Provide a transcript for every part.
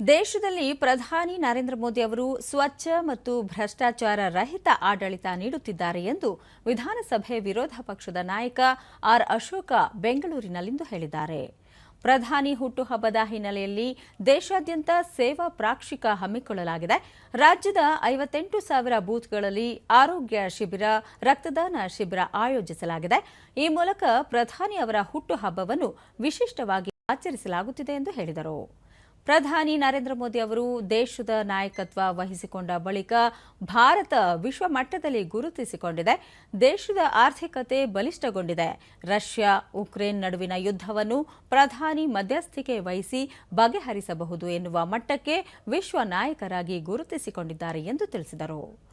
ದೇಶದಲ್ಲಿ ಪ್ರಧಾನಿ ನರೇಂದ್ರ ಮೋದಿ ಅವರು ಸ್ವಚ್ಛ ಮತ್ತು ಭ್ರಷ್ಟಾಚಾರ ರಹಿತ ಆಡಳಿತ ನೀಡುತ್ತಿದ್ದಾರೆ ಎಂದು ವಿಧಾನಸಭೆ ವಿರೋಧ ಪಕ್ಷದ ನಾಯಕ ಆರ್ ಅಶೋಕ ಬೆಂಗಳೂರಿನಲ್ಲಿಂದು ಹೇಳಿದ್ದಾರೆ. ಪ್ರಧಾನಿ ಹುಟ್ಟುಹಬ್ಬದ ಹಿನ್ನೆಲೆಯಲ್ಲಿ ದೇಶಾದ್ಯಂತ ಸೇವಾ ಪ್ರಾಕ್ಷಿಕ ಹಮ್ಮಿಕೊಳ್ಳಲಾಗಿದೆ. ರಾಜ್ಯದ ಐವತ್ತೆಂಟು ಸಾವಿರ ಬೂತ್ಗಳಲ್ಲಿ ಆರೋಗ್ಯ ಶಿಬಿರ, ರಕ್ತದಾನ ಶಿಬಿರ ಆಯೋಜಿಸಲಾಗಿದೆ. ಈ ಮೂಲಕ ಪ್ರಧಾನಿ ಅವರ ಹುಟ್ಟುಹಬ್ಬವನ್ನು ವಿಶಿಷ್ಟವಾಗಿ ಆಚರಿಸಲಾಗುತ್ತಿದೆ ಎಂದು ಹೇಳಿದರು. ಪ್ರಧಾನಿ ನರೇಂದ್ರ ಮೋದಿ ಅವರು ದೇಶದ ನಾಯಕತ್ವ ವಹಿಸಿಕೊಂಡ ಬಳಿಕ ಭಾರತ ವಿಶ್ವ ಮಟ್ಟದಲ್ಲಿ ಗುರುತಿಸಿಕೊಂಡಿದೆ. ದೇಶದ ಆರ್ಥಿಕತೆ ಬಲಿಷ್ಠಗೊಂಡಿದೆ. ರಷ್ಯಾ, ಉಕ್ರೇನ್ ನಡುವಿನ ಯುದ್ಧವನ್ನು ಪ್ರಧಾನಿ ಮಧ್ಯಸ್ಥಿಕೆ ವಹಿಸಿ ಬಗೆಹರಿಸಬಹುದು ಎನ್ನುವ ಮಟ್ಟಕ್ಕೆ ವಿಶ್ವ ನಾಯಕರಾಗಿ ಗುರುತಿಸಿಕೊಂಡಿದ್ದಾರೆ ಎಂದು ತಿಳಿಸಿದರು.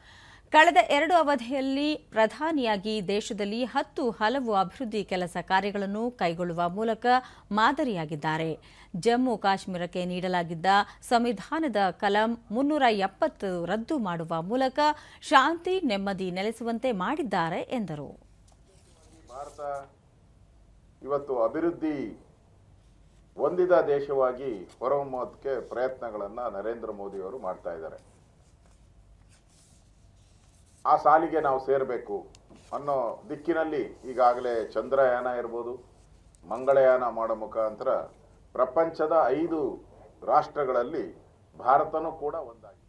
ಕಳೆದ ಎರಡು ಅವಧಿಯಲ್ಲಿ ಪ್ರಧಾನಿಯಾಗಿ ದೇಶದಲ್ಲಿ ಹತ್ತು ಹಲವು ಅಭಿವೃದ್ಧಿ ಕೆಲಸ ಕಾರ್ಯಗಳನ್ನು ಕೈಗೊಳ್ಳುವ ಮೂಲಕ ಮಾದರಿಯಾಗಿದ್ದಾರೆ. ಜಮ್ಮು ಕಾಶ್ಮೀರಕ್ಕೆ ನೀಡಲಾಗಿದ್ದ ಸಂವಿಧಾನದ ಕಲಂ ಮುನ್ನೂರ ಎಪ್ಪತ್ತು ರದ್ದು ಮಾಡುವ ಮೂಲಕ ಶಾಂತಿ, ನೆಮ್ಮದಿ ನೆಲೆಸುವಂತೆ ಮಾಡಿದ್ದಾರೆ ಎಂದರು. ಭಾರತ ಇವತ್ತು ಅಭಿವೃದ್ಧಿ ಹೊಂದಿದ ದೇಶವಾಗಿ ಹೊರಹೊಮ್ಮೋದಕ್ಕೆ ಪ್ರಯತ್ನಗಳನ್ನು ನರೇಂದ್ರ ಮೋದಿಯವರು ಮಾಡ್ತಾ ಇದ್ದಾರೆ. ಆ ಸಾಲಿಗೆ ನಾವು ಸೇರಬೇಕು ಅನ್ನೋ ದಿಕ್ಕಿನಲ್ಲಿ ಈಗಾಗಲೇ ಚಂದ್ರಯಾನ ಇರ್ಬೋದು, ಮಂಗಳಯಾನ ಮಾಡೋ ಮುಖಾಂತರ ಪ್ರಪಂಚದ ಐದು ರಾಷ್ಟ್ರಗಳಲ್ಲಿ ಭಾರತನೂ ಕೂಡ ಒಂದಾಗಿದೆ.